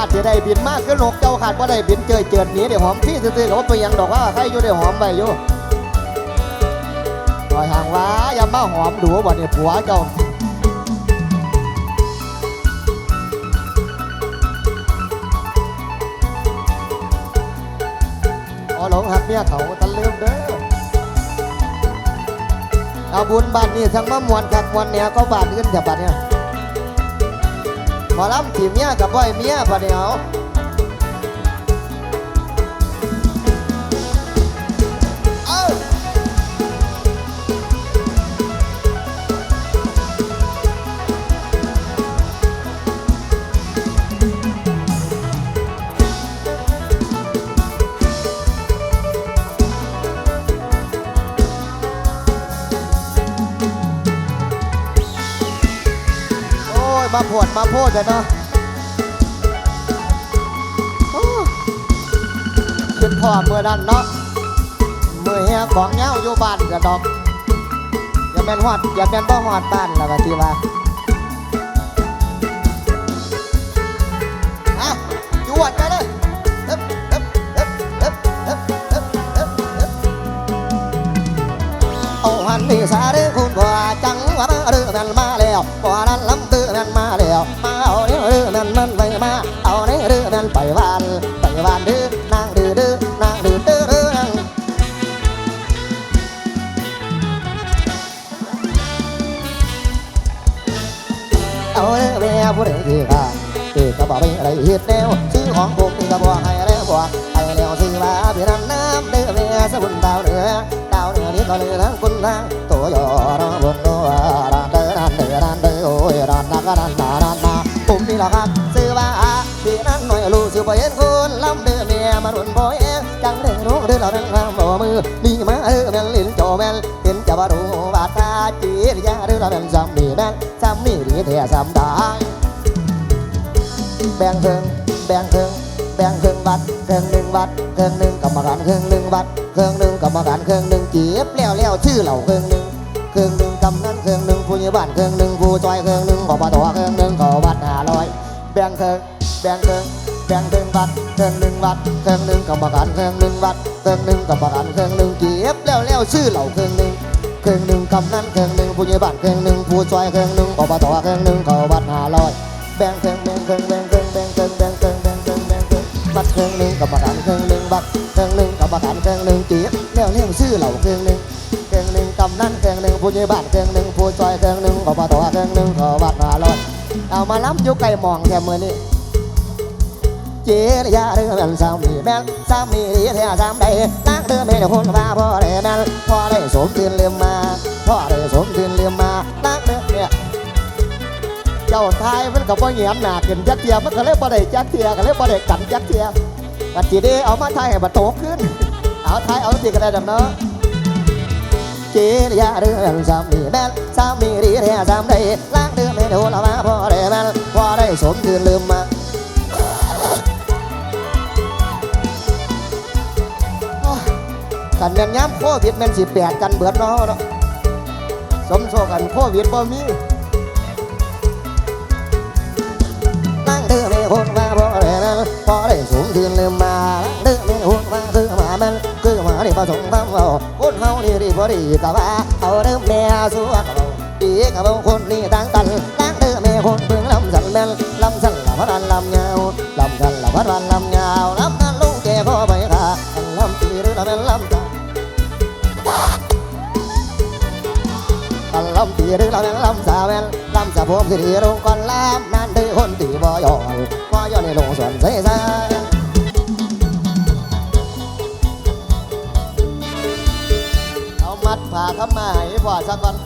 าดจะได้บินมากขึ้นนกเจ้าขาดว่าได้บินเจอเจิดหนีเดี๋ยวหอมพี่ซื่อๆกับว่าเป็นหยังดอกว่าใครอยู่ได้หอมไปอยู่คอยห่างว่าอย่ามาหอมดูบ่าเนี่ยผัวเจ้าอ๋อหลงหักเมียเขาตะลืมเด้อเอาบุญบ้านนี้ทั้งมามวนคักมวนเนี่ยก็บานอื่นจะบ้านเนี่ย อลำถีเมียกับบ่อยเมียปะเดียว โพดมาโพดเนาะขึ้นพ่อเมื่อนั้นเนาะเมื่อเฮียของเงาอยู่บ้านกระดอกอย่าเป็นหอดอย่าเป็นบ่หอดบ้านละวก็ที่ว่าอะจวดไปเลยเอาหันนี่สาเรื่องคุณบ่จังว่าเรื่องมันมาแล้วบ่นั้นลำาวเหนือนี่ก็เลยทั้งคุณทางตัวยอรอบนตัวรานเดอรานเดอรานเดโอ้ยรานนักรานนารานนาผมนี่ละครับซื้อมาพี่นั้นหน่อยรู้สึกบ่เห็นคุณลำเด้อแม่มารุนบ่เองจังเด้อรู้เด้อเราทั้งข้ามบ่มือนี่มาเออแม่นลิ้นโจแม่นเห็นจะว่ารู้บาตาจีรยาเด้อเราทั้งซ้ำนี่แม่นซ้ำนี่ดีแท้ซ้ำได้แบ่งครึ่งแบ่งครึ่งแบ่งครึ่งบัตรครึ่งหนึ่งบัตรครึ่งหนึ่งกรรมการครึ่งหนึ่งบัต รครึ่องหนึ่งกรรมการครึ่องหนึ่งเจีบแล้วแล้วชื่อเหล่าเครึ่องหนึ่งเครึ่องหนึ่งกำนันเครึ่องหนึ่งผู้ใหญ่บ้านเครึ่องหนึ่งผู้จอยเครึ่องหนึ่งขอบตเครึ่องหนึ่งขอบัตรห้าร้อยแบ่งเครึ่องแบ่งเครึ่องแบ่งเครึ่องบัตรเครึ่องหนึ่งบัตรเครึ่องหนึ่งกรรมการครึ่องหนึ่งบัตรเครึ่องหนึ่งกรรมการครึ่องหนึ่งเจีบแล้วแล้วชื่อเหล่าเครึ่องหนึ่งเครึ่องหนึ่งกำนันเครึ่องหนึ่งผู้ใหญ่บ้านเครึ่องหนึ่งผู้จอยเครึ่งหนึ่งขอบตครึ่งหนึ่งขอบัตรห้าร้อยแบ่งครึ่งแบ่งครึ่งแบ่งครึ่งแบ่งครึ่งแบ่งครึ่งแบ่งครึ่งแบ่งครึ่งบัตรครึ่งหนึ่งกรรมการครึ่งหนึ่ง บัตรครึ่งหนึ่งกรรมการครึ่งหนึ่งเจี๊ยบแล้วเลี้ยงชื่อเหล่าครึ่งหนึ่งครึ่งหนึ่งกำนันครึ่งหนึ่งผู้ใหญ่บ้านครึ่งหนึ่งผู้จอยครึ่งหนึ่งขอบตครึ่งหนึ่งขอบัตรมาลอยเอามาล้ำยู่ไก่มองแค่มือนี้เจียยาเรือแม่นสามีแม่นสามีดีแท้สามใดนักเดินไม่ได้คนว่าพ่อได้แม่นพ่อได้สมตื่นเรียมมาพ่อได้สมตื่นเรียมมานักเดินเนี่ยเจ้าทายมันก็บ่เหยียมหนาขึ้นจักเทียมันก็เลยบ่ได้จักเทียก็เลยบ่ได้กันจักเทีย กันจีด้เอามาทายให้มันโตขึ้น เอาทายเอาสิก็ได้ดำเนาะเจรยาเรื่องสามีแม่สามีดีแท้สามได้ล้างเดือไม่โดนละมาพอได้แม่พอได้สมคืนลืมมากันแม่นย้ำโควิดแม่นสิแปดกันเบิดเนาะเนาะสมโซกันโควิดบ่มีนั่งเดือ có để xuống thiên lên mà. Tự mình uống mà cứ mà men cứ mà để vào trong vào vào. Hôn hao đi đi vô đi cả ba. Hao đêm mẹ xuống đi cả bông hôn đi tăng tần tăng tự mẹ hôn vương lâm dần men. Lâm dần là phát ăn làm nhau. Lâm dần là phát ăn làm nhau. Lâm dần lúc trẻ có bảy cả lâm thì đứa là men lâm lâm thì đứa là men lâm già men lâm già buồn thì đi đâu còn làm nan คนตีบ่ยอนว่ยอนในลงสวนเซ่ซ่อามัดผ่าข้ามาให้พ่อสักวัน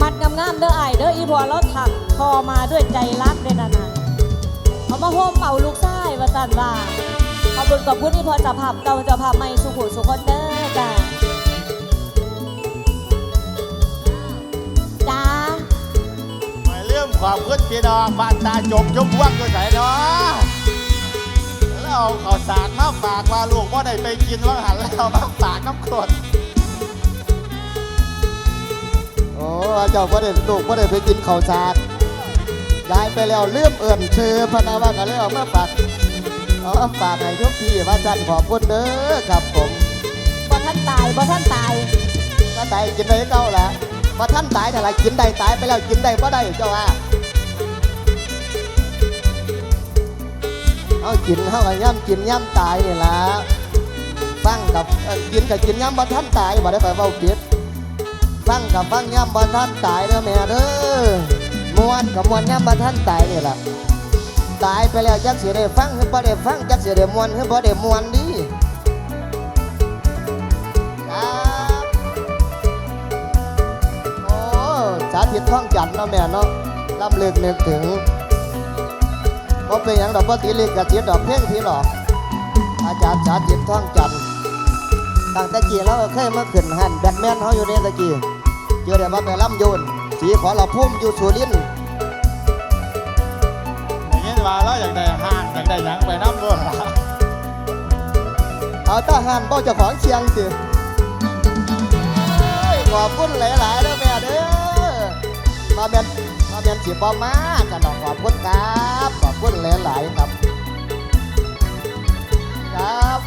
มัดงามๆเด้อไอเด้ออีพอแล้ถังพอมาด้วยใจรักเด้นานาเอามาโฮมเป่าลูกไส้ว่าสันว่าขอบคุณกับคุณที่พอจะผับเก่าจะผับไม่สุขุสุขคนเด้อจ้า ไปเรื่องความขึ้นพี่น้องบ้านตาจมยมพวงอยู่ไหนเนาะแล้วเอาข้าวสารมาฝากว่าลูกว่าได้ไปกินว่าหันแล้วมาฝากน้ำกรดโอ้เจ้าพ่ได้ลูกพ่ได้ไปกินข้าวสากยายไปแล้วเลื่อมเอิ่นชื่อพะนาว่ากันเลยเอามาฝากเอามาฝากให้ทุกพี่ว่าจันขอบคุณเด้อครับผมบ่ท่านตายบ่ท่านตายถ้าตายกินได้เก้าละ ว่าท่านตายแต่ละกินได้ตายไปแล้วกินได้ก็ได้เจ้าว่าเอากินเท่ากับย่ำกินย่ำตายนี่ละฟังกับกินกับกินย่ำบ่ท่านตายบ่ได้ไปเว้าผิดฟังกับฟังย่ำบ่ท่านตายเด้อแม่เด้อมวนกับมวนย่ำบ่ท่านตายนี่ล่ะตายไปแล้วจักสิได้ฟังหรือบ่ได้ฟังจักสิได้มวนหรือบ่ได้มวนดี สาธิตท่องจันทร์เนาะแม่เนาะลำเลึกนึกถึงว่าเป็นอย่างดอกว่าตีเล็กกับตีดอกเพ่งทีหรอก อาจารย์สาธิตท่องจันทร์ตั้งแต่กี้เราก็เคยมาขึ้นหันแบทแมนเขาอยู่ในตะกี้เจอเดี๋ยวมาไปล่ำโยนสีขอเราพุ่มอยู่สุรินทร์อย่างนี้ว่าแล้วอยากได้ห้างอยากได้หยังไปน้ำด้วยล่ะเอาทหารบ่เจ้าของเชียงสิเอ้ยขอบคุณหลายๆเด้อแม่เด้อ มาเป็นมาเป็นสิบอมากันดอกขอบคุณครับขอบคุณหลายๆครับ ครับ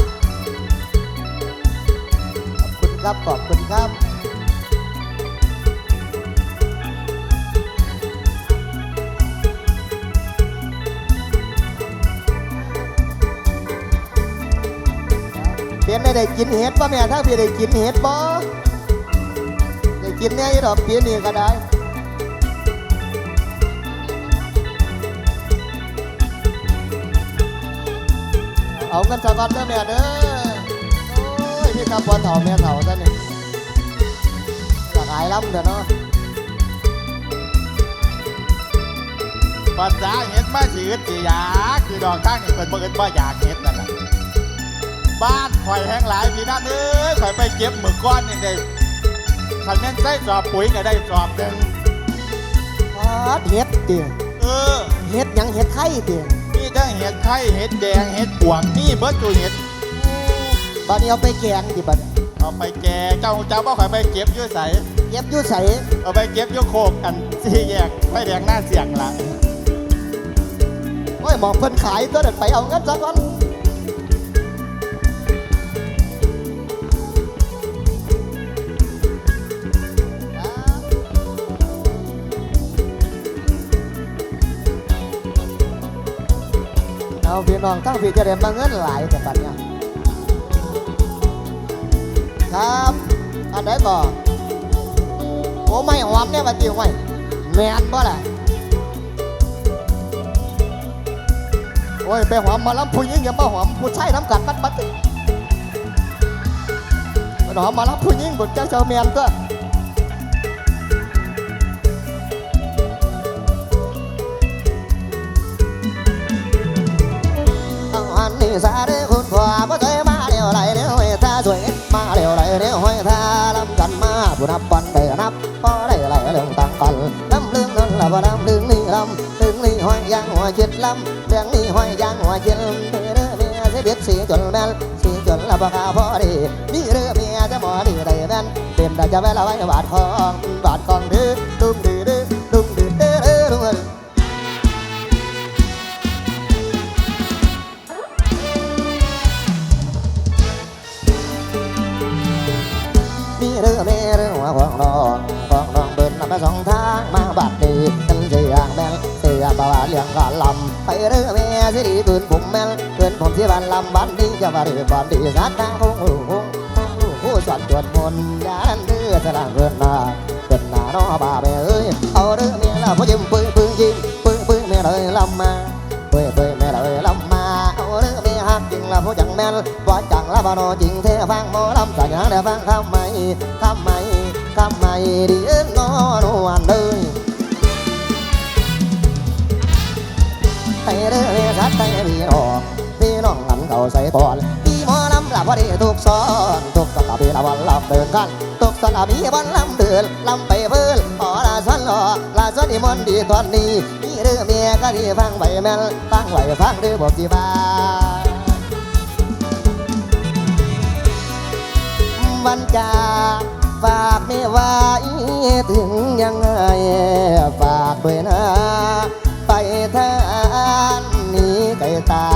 ขอบคุณครับขอบคุณครับเพียนได้ได้กินเห็ดป่ะแม่ถ้าเพี่ได้กินเห็ดบ่ได้กินแน่อยี่ดอกเพียนนี่ก็ได้ เอาเงินสะกอนเด้อแม่เด้อโอ้ยพี่กับพ่อเฒ่าแม่เฒ่าซะนี่อยากหายล้ำเด้อเนาะภาษาเห็ดมาสิอึดสิอยากคือดอกข้างนี่เป็นบ่อึดบ่อยากเห็ดนั่นน่ะบ้านข่อยแห้งหลายพี่นั่นเอ้ยข่อยไปเก็บมือก้อนนี่ได้คันแม่นใส่สอบปุ๋ยก็ได้สอบหนึ่งพอดเห็ดเตียเออเห็ดหยังเห็ดไข่เตียมี ทั้งเห็ดไข่เห็ดแดงเห็ดปวงนี่เบิดตัวเห็ดบัดนี้เอาไปแกงดิบัดนี้เอาไปแกงเจ้าเจ้าบ่ข่อยไปเก็บอยื้อใสเก็บอยู่ใส่เอาไปเก็บอยื้อโคกอันสี่แยกไฟแดงหน้าเสียงละโอ้ยหมองเพิ่นขายตัวเด็ดไปเอาเงินสะกอน เอาพี่น้องทั้งพี่จะได้มาเงินหลายแต่ปัดเนี่ยครับ อันไหนก่อนโอ้ไม่หอมเนี่ยมาติวไม่แมนบ่ล่ะโอ้ยไปหอมมาล้ำผู้หญิงอย่ามาหอมผู้ชายน้ำกัดบัดบัดติมันหอมมาล้ำผู้หญิงบนเจ้าเจ้าเมียนก็ อันนี้สาเด้คุณพ่อบ่เคยมาเดียวไหลเดียวให้ท่าสวยมาเดียวไหลเดียวให้ท่าลำกันมาผู้นับปันได้นับพอได้ไหลเรื่องต่างกันลำลึงนั่นละบ่ลำลึงนี่ลำลึงนี่ห้อยยางหัวจิตลำเรื่องนี้ห้อยยางหัวจิตเด้อเมียสียเด็ดสีจนแม่นสีจนละบ่ขาพอดีมีเรือเมียจะหมอดีได้แม่นเต็มได้จะแวะละไว้บาดคองบาดคองดื้อดุมดื้อ ก่อนลำไปเรือเมสิดีปืนผมแม่นเปืนผมที่บ้านลำบ้านดีจะมาดีบ้านดีสัตว์ทางคงหูคงทางหูผู้สอนจวดมนต์ยานเรือสลางเรือนนาเกินหน้าน้อบาเบเอ้ยเอาเรือเมียละพอยิ้มปืนปืนยิงปืนปืนเมียเลยลำมาปืนปืนเมียเลยลำมาเอาเรือเมียหักจริงละผู้จังแม่นว่าจังละบานอจริงเทฟังหมอลำสัญญาเดี๋ยวฟังคำไม่คำไม่คำไม่ดีเอ็นนอนวันเลย เรือเรือสัตว์ไต่พี่น้องพี่น้องหันเขาใส่ตอนพี่หมอลำหลับพอดีทุกซ้อนทุกสัปดาห์พี่ละวันลำเดินกันทุกสัปดาห์มีวันลำเดินลำไปเพิ่นขอลาสันรอลาสันนี่มันดีตอนนี้มีเรือเมียก็ดีฟังใบแม่นฟังไหวฟังเรือบอกจีบาวันจากฝากเมีไว้ถึงยังไงฝากด้วยนะ ไปทานนี้ไก่ตา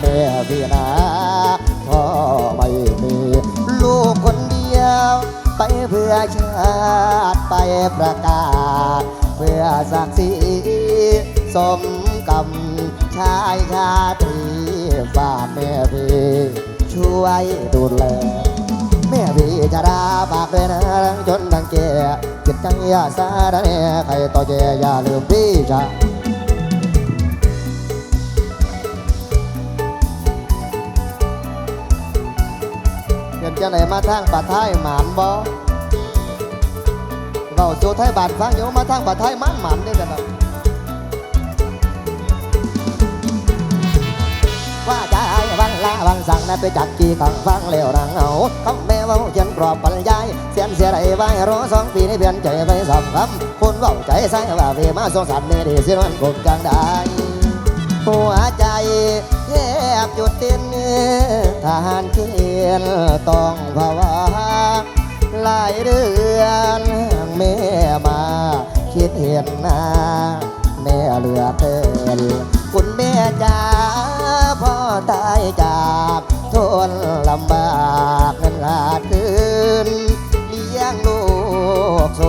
แม่พี่นาพ่อไม่มีลูกคนเดียว ไปเพื่อชาติไปประกาศ เพื่อศักดิ์ศรีสมกำชายชาตรีฝากแม่พี่ช่วยดูแลแม่พี่จะราปากเลยนะจนดังเกจิตจังยาสาระเนี่ใครต่อเจอย่าลืมพี่จ้า จะไหนมาทางป่าท้ายหมานบ่เราโจไทยบานฟังอยู่มาทางป่าท้ายมันหมันได้กันแบบว่าใจวันละวันสั่งนั้นไปจัดกี่ครั้งฟังแล้วรังเอาคำแม่ว่าเขียนกรอบปรรยายเสียนเสียไรไว้รอสองปีนี้เปลี่ยนใจไปสองคำคนเว่าใจใส่ว่าเวมาสงสารเมดีเสียวันคงจังได้หัวใจ แยบจุดเต้นทหารเกณฑ์ต้องภาวะหลายเดือนแม่มาคิดเห็นหน้าแม่เหลือเกินคุณแม่จ๋าพ่อตายจากทนลำบากเงินขาดคืนเลี้ยงลูกโซ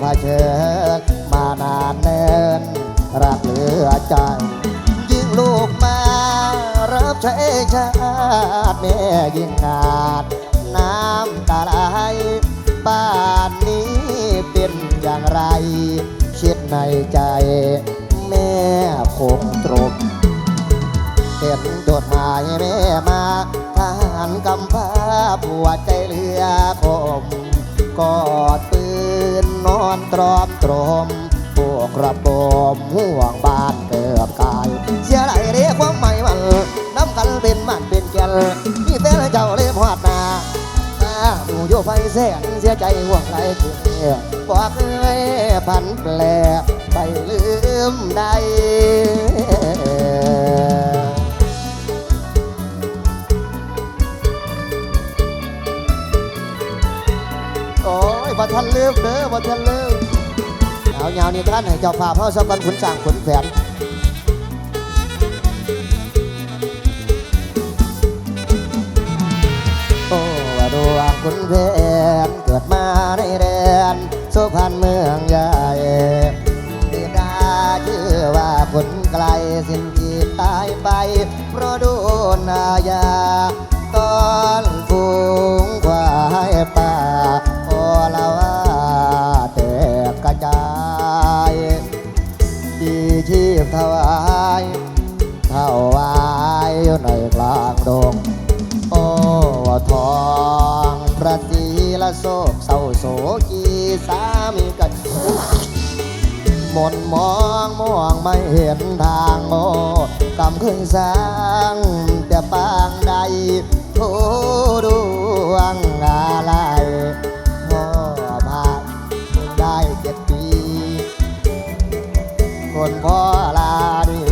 ผาเชิญมานานเนินรักเหลือใจยิ่งลูกมา ใช้ชาติแม่ยิ่งขาด น้ำตาไหลบ้านนี้เป็นอย่างไร คิดในใจ แม่คงตรมเห็นจดหมายแม่มาทหารกำพร้าผัวใจเหลือคมกอดปืนนอนตรอมตรมพวกระบมห่วง อบกาย เสียไรเรียกความไม่มันน้ำกันเป็นมันเป็นแกนมีแต่เจ้าเล่มหอดนาถ้าดูโยไฟแสนเสียใจห่วงไรถึงบอกเคยพันแปลไปลืมได้โอ้ยบ่ทันลืมเด้อบ่ทันลืมเอายาวนี่ท่านให้เจ้าฝ่าพ่อสกันขุนสร้างขุนแผน ดวงขุนแผนเกิดมาในแดนสุพรรณเมืองใหญ่บิดาชื่อว่าขุนไกลสิ้นจีบตายไป เพราะโดนอาญาตอนฝูงควายป่าโอละว่าแตกกระจายดีชีพถวายถวายอยู่ในกลางดงโอ้ทอง โศกเศร้าโศกีสามีกันหมนมองมองไม่เห็นทางโอ้กำเคยสร้างแต่ปางใดโทดวงอะไรพ่อพาได้เจ็ดปี คนพ่อลาดี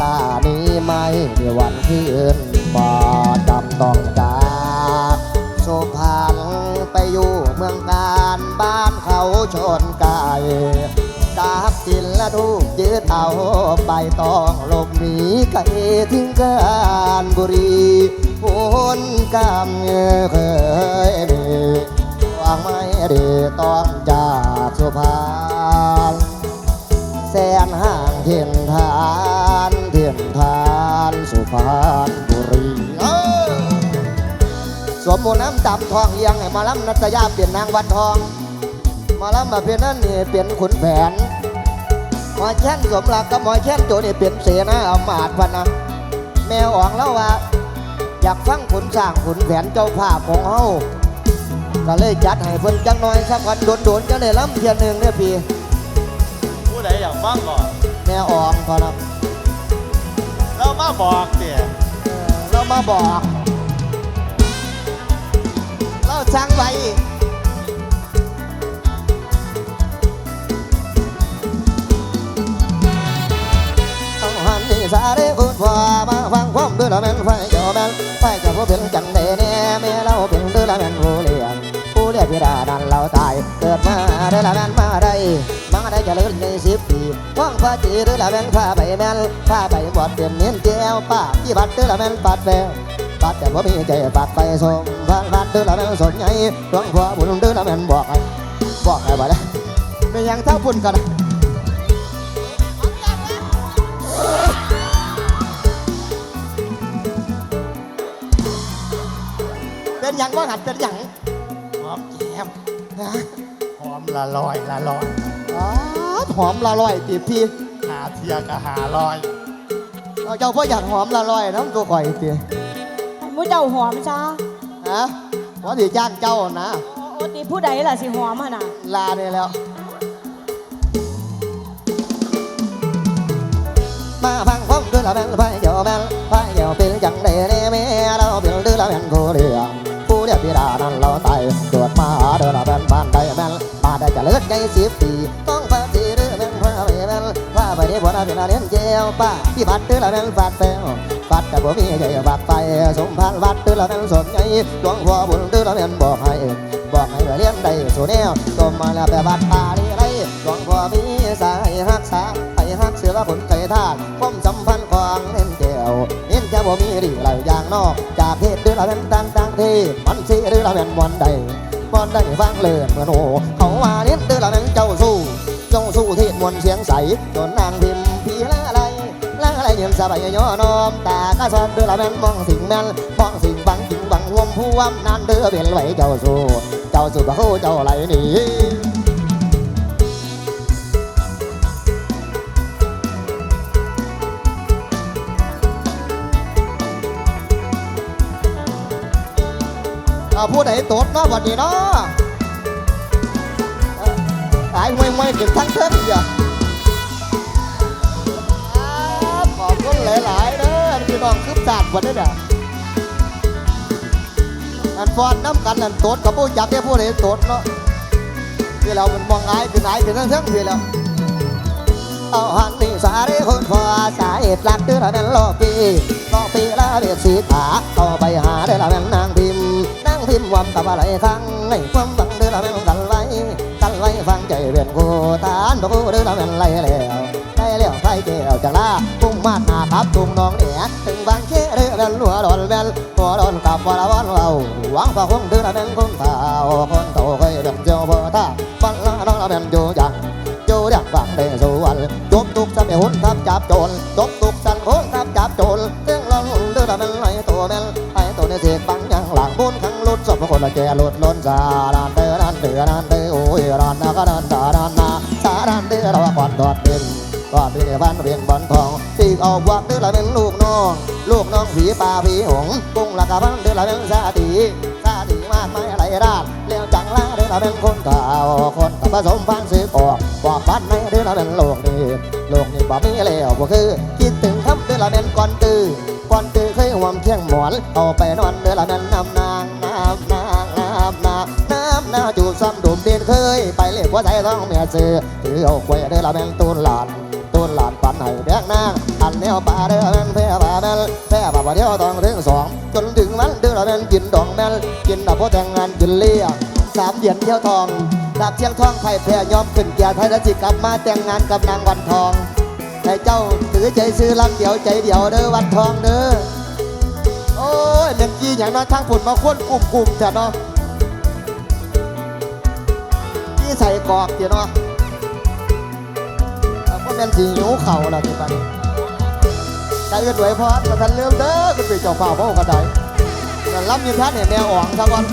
ลานี้ไม่มีวันคืนบ่จำต้องจ เมืองการบ้านเขาชนไก่ดาบกินและทูกยืดเอาใบตองหลบหนีไก่ทิ้งการบุรีพ้นกรรมเคยมีวังไม่ดีต้องจากสุพรรณแสนห่างเทียนทานเทียนทานสุพรรณบุรี สวมหมวกน้ำจับทองเอียงให้หมาล้ำนัตยาเปลี่ยนนางวันทองหมาล้ำมาเปลี่ยนนั่นนี่เปลี่ยนขุนแผนหมอแช่นสมรักกับหมอแช่นโจนี่เปลี่ยนเสนาอำมาตย์พันนะแมวอ่องแล้วว่า อยากฟังขุนสร้างขุนแผนเจ้าภาพของเฮาก็เลยจัดให้เพิ่นจังน้อยสักวันโดนๆจังได้ล้ำเทียนหนึ่งเนี่ยพี่ผู้ใดอยากฟังก่อนแม่อ่องพอนะเรามาบอกเตี่ยเออเรามาบอก เรางไว้อาหันนี่สาเรอุดว่ามาฟังความด้วยละแม่นไฟเจ้าแม่นไฟจ้าผู้เป็นจังเดแน่แม่เราเป็นด้วยละแม่นผู้เลี้ยงผู้เลี้ยงพิดาดันเราตายเกิดมาด้วยละแม่นมาได้มาได้จะเลินในสิบปีว่างพระจีด้วยละแม่นพาไปแม่นพาไปบวชเปลี่ยนเนียนแก้วป้าที่บัดด้วยละแม่นปัดแวว ปบัดแต่ว่ามีใจฝากไปสมพันพัดเดือละแม่นสนใหญ่หลวงพ่อบุญเดือละแม่นบอกให้บอกให้บ่ได้ไม่ยังเท่าบุญกันนะเป็นหยังว่าหัดเป็นหยังหอมแก้มนะหอมละลอยละลอยอ๋อหอมละลอยตีพี่หาเทียกับหาลอยเอาเจ้าพ่ออยากหอมละลอยน้ำตัวข่อยตี มูเจ้าหอมจ้าฮะว่าสิจ้างเจ้านะโอ้ตีผู้ใดล่ะสิหอมอะนะลาเนี่ยแล้ว มาพังพงดื้อละแม่นไปเดี๋ยวแม่นไปเดี๋ยวเป็นจังได้เน่แม่เราเป็นดื้อละแม่นกูเรียงผู้เรียกพี่ดานั้นเราตายตรวจมาเดือละแม่นบ้านใดแม่นบ้านใดจะเลิศใจสิบปีต้องพาสีดื้อแม่นพาไปแม่นพาไปได้ผลเป็นอาเลี้ยนเจวป้าพี่บัดดื้อละแม่นฟาดแฟ วัดแต่บ่มีใจบัดไปสมพันธ์วัดดื้อละแม่นสนใจหลวงพ่อบุญดื้อละแม่นบอกให้บอกให้เรียนได้สู่แนวต้มมาแล้วแบบบัดตาดีไรหลวงพ่อมีสายรักษาไอ้ฮักเสือผลใจทานความสัมพันธ์ของเน้นแก้วเน้นแค่บ่มีดีหลายอย่างนอกจากเหตุดื้อละเป็นต่างต่างที่มันสิดื้อละเป็นวันใดวันใดฟังเลื่อนเหมือนโอเขาว่าเน้นดื้อละเป็นเจ้าสู้เจ้าสู้เทศมวลเสียงใสจนนางพิม สบายย่อน้อมตาก็สอนเดือละแม่นมองสิ่งแม่นมองสิ่งบังจริงบังห่วมผู้ว่ำนานเดือเป็นไหวเจ้าสู้เจ้าสู้บ่ฮู้เจ้าไหลหนีเอาผู้ใดตดเนาะวันนี้เนาะตายมวยมวยๆขึ้นทั้งเทิงอย่า หลายๆเด้อพี่น้องคืบจัดวันนี้เด้ออันฟอนน้ำกันอันโตดกับผู้จับเนี่ยผู้ใดโตดเนาะที่เรามันมองไอายคืออายคือทั้งทั้งที่แล้วเอาหันนี่สาเรคนพอสาเหตุหลักเดือละแม่นรอปีรอปีละเรียกสีขาเอไปหาได้ละแม่นนางพิมนางพิมพ์วำกับอะไรครั้งให้ความหวังเดือละแม่นกันไว้กันไว้ฟังใจเวียนกูตานบอกกูเดือละแม่นไรแล้ว แล้วไฟแก้วจากลาพุ่งมาหนาครับตุงน้องเหนียถึงบางเชื่อเรือแม่นหัวดอนแม่นหัวดอนกับวาลวันเราหวังพระคงเดือละแม่นคนตาคนโตเคยเดินเจ้าพ่อตาปันละน้องละแม่นอยู่จังอยู่ดักบังเดสวนจบตุกสันเดหุ่นทับจับโจรจบตุกสันหุ่นทับจับโจรเรื่องละหุ่นเดือละแม่นไหลตัวแม่นไหลตัวในเสกบังยังหลังบุญขังลุดสบคนละแก่ลุดล้นสาดานเดือดานเดือดานเดือโอ้ยดานนาก็ดานสาดานนาสาดานเดือเราก่อนดอดเด่น ก็เป็นในบ้านเรียงบอลทองตีกออกวักเดือละเป็นลูกน้อง ลูกน้องผีป่าผีหงกุ้งละกะบ้านเดือละเป็นซาตีซาตีมากไม่อะไรราดเลี้ยวจังละเดือละเป็นคนเก่าคนกับผสมพันธุ์ซื้อออกบอกบ้านในเดือละเป็นโลกนี้โลกนี้บ่มีแล้วบ่คือ คิดถึงคำเดือละเป็นก่อนตื้อก่อนตื้อเคยห่วมเที่ยงหมอนเอาไปนอนเดือละเป็นน้ำนางน้ำนางน้ำนางน้ำนาจูบซ้ำดุมเดีนเคย ไปเล็บหัวใจท้องเมียซื้อถือเอาไว้เดือละเป็นตูนหลาน ต้นหลานปันให้แบกนางอันแนวป่าเด้อแม่นแพ้ป่าแม่นแพ้ป่าป่าเดียวต้องถึงสองจนถึงวันเดือแม่นกินดองแม่นกินดับพอแต่งงานกินเลี้ยงสามเดือนเที่ยวทองดับเชียงทองไผ่แพ้ยอมขึ้นเกียร์ไทยและจิกลับมาแต่งงานกับนางวันทองให้เจ้าถือใจซื้อลำเดียวใจเดียวเด้อวันทองเด้อโอ้ยเล่นกี้อย่างนั้นทั้งผุนมาควนกลุ่มกลุ่มๆเถอะเนาะที่ใส่กรอกเถอะเนาะ ก็เป็นสีหิวเข่าล่ะที่ปันใจเอื้อนไหวพอดกับทันเริ่มเด้อคุณป็นเจ้าฝ่าพระอกระไดแต่รับมีท่านเนี่ยแมวอ่องสักวัน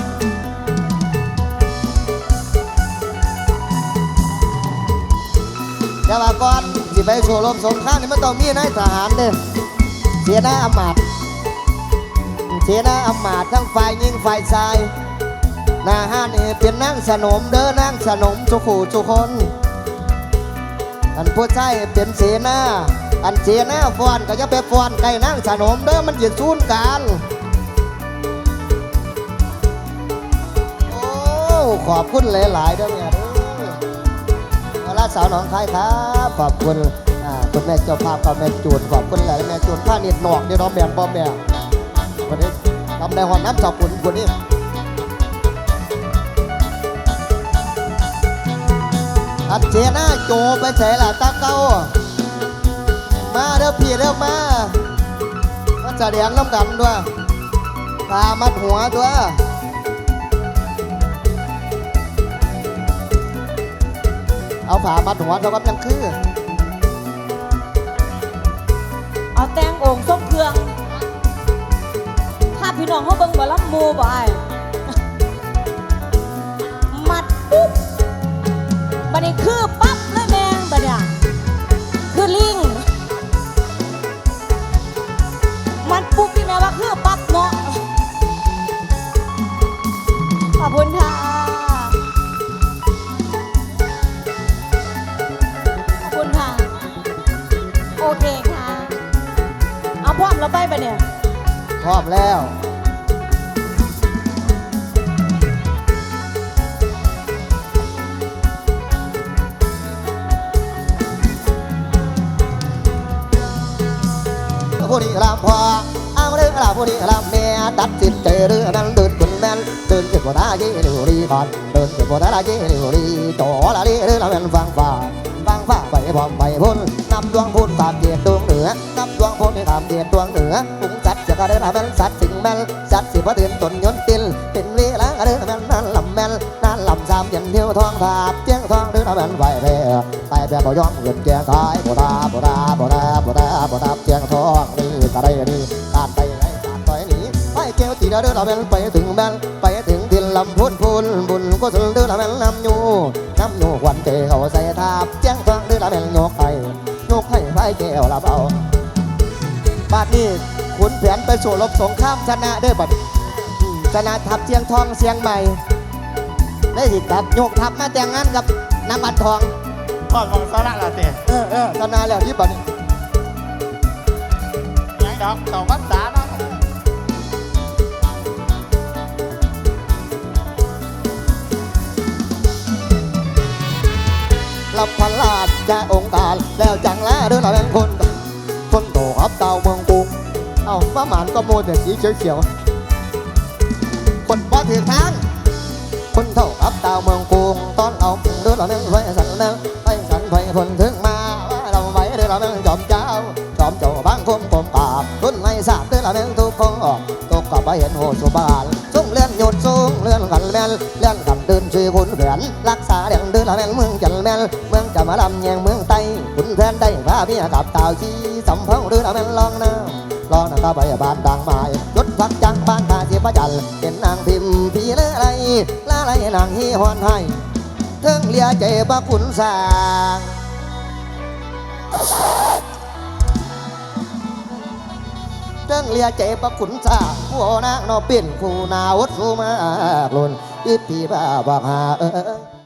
อย่ว่าก่อนสิไปสู่ลมสงครามนี่มันต้องมีนายทหารเด้อเสียหน้าอำมาตย์เสียหน้าอำมาตย์ทั้งฝ่ายยิงฝ่ายชายหน้าห้านนี่เป็นนางสนมเด้อนางสนมสุขูสุคน อันผู้ชายเป็นเสนาอันเสนาฟอนก็จะไปฟอนไก่นั่งสนมเด้อมันหยุดซูนการโอ้ขอบคุณหลายๆเด้อแม่เด้อเวลาสาวหนองคายครับขอบคุณอ่าคุณแม่เจ้าภาพกับแม่จูนขอบคุณหลายแม่จูนผ้าเน็ตหนอกเดี๋ยวน้องแม่ป้อมแม่วันนี้ทำได้หอมน้ำสาวปุ่นคนนี้ อันเจน่าโจไปใส่ละตาเก้ามาเด้อพี่เด้อมามาจะเดียงน้ำกันด้วยพามัดหัวตัวยเอาผ้ามัดหัวเท่ากับยังคือเอาแตงโอ่งส้มเครื่อง ถ้าพี่น้องเขาเบิ่งบ่ลำมูบ่ไอ้ ดนี้คือปั๊บเลยแมงบัดเนี่ยคือลิง มัดปุ๊บพี่แม่ว่าคือปั๊บเนาะ ขอบคุณค่ะขอบคุณค่ะ โอเคค่ะ เอาพร้อมแล้วไปปะเนี่ย พร้อมแล้ว ผู้นี้ลำพอเอาเรื่องลาผู้นี้ลำแม่ตัดสินใจเรื่องนั้นเดินบนแม่นเดินเก็บบ่ได้เยลิวรีก่อนเดินเก็บบ่ได้เยลิวรีจ่อละลีเรื่องละแม่นฟังฟ้าฟังฟ้าไปพร้อมไปพ้นนำดวงพุ่นตามเกียรติดวงเหนือนำดวงพุ่นตามเกียรติดวงเหนือปุ้งจัดจะกระเดินละแม่นสัตว์สิงแม่นสัตว์สิบว่าเดือนตนยนต์ติลเป็นเวลากระเดินละแม่นนั่นลำแม่น นั่ามยันเที่ยวทองภาพเจียงทองเดินละแม่นไหวแพ้ไปแพ้บ่ยอมเงินแกงขายบ่ดาบ่ดาบ่ดาบ่ดาบ่ดาเจียงทองนี่กระไรนี่การไปไหนการต่อยหนีไปแก้วตีเดินละแม่นไปถึงแม่นไปถึงดินลำพุนพุนบุญก็ถึงเดินละแม่นนำยู่นำยูควันเจเขาใส่ทาบเจียงทองเดินละแม่นโยกให้โยกให้ไปแก้วละเบาบาดนี้ขุนแผนไปสู่รบสงครามชนะเด้อบัดชนะทัพเชียงทองเชียงใหม่ ได้สิครับโยกทัพมาแต่งงานกับน้ำอัดทองพ่อมองสาระละเสียเออเออชนะแล้วที่บัดนี้ยังดอกเขาภาษาเนาะรับพันลาดจะองค์การแล้วจังแลเด้อละแม่นคน คนโตครับเต่าเมืองกรุงเอ้าฟ้าหมานก็โมแต่สีเขียวๆคนบ่ถือทาง คนเท่า ลุงตอนเอาเรือเราเมืองไฟสันเมืองไฟสันไฟคนถึงมาว่าเราไว้เรือเราเมืองจอมเจ้าจอมเจ้าบางคมกลมกราบรุ่นไม่ทราบเรือเราเมืองทุกคนออกตกกับไปเห็นโหสุบานส่งเลื่อนหยุดส่งเลื่อนกันแม่นเลื่อนกันเดินช่วยคุณแผนรักษาเดียงเดินเราเมืองเมืองจันแม่นเมืองจะมาลำแยงเมืองไต้คุณแผนได้พาพี่กับตาวชีสัมพังเรือเราเมืองลองน้ำรองนางตาใบบานดังไม้ยศฟักจั ประจันเป็นนางพิมพีเลอะไรละไรนางฮีฮอนให้เทิงเลียใจบะขุนสางเทิงเลียใจบะขุนสางผัวนางนอเป็นคู่นาวดสูมากลุนอีปีบ้าบักหาเออ